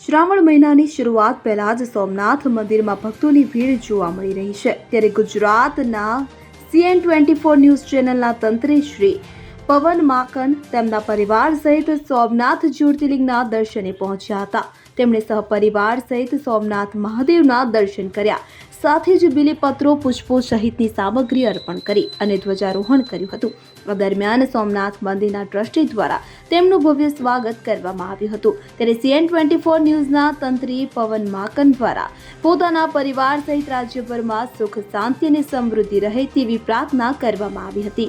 શ્રાવણ મહિનાની શરૂઆત પહેલા જ સોમનાથ મંદિરમાં ભક્તોની ભીડ જોવા મળી રહી છે. ત્યારે ગુજરાતના સીએન ટ્વેન્ટી ફોર ન્યૂઝ ચેનલના તંત્રી શ્રી પવન માકન તેમના પરિવાર સહિત સોમનાથ જ્યોતિર્લિંગના દર્શને પહોંચ્યા હતા. તેમણે સહપરિવાર સહિત સોમનાથ મહાદેવના દર્શન કર્યા. સાથે જ બિલીપત્રો, પુષ્પો સહિતની સામગ્રી અર્પણ કરી અને ધ્વજારોહણ કર્યું હતું. આ દરમિયાન સોમનાથ મંદિરના ટ્રસ્ટી દ્વારા તેમનું ભવ્ય સ્વાગત કરવામાં આવ્યું હતું. ત્યારે સીએન ટ્વેન્ટી ફોર ન્યૂઝના તંત્રી પવન માકન દ્વારા પોતાના પરિવાર સહિત રાજ્યભરમાં સુખ, શાંતિ અને સમૃદ્ધિ રહે તેવી પ્રાર્થના કરવામાં આવી હતી.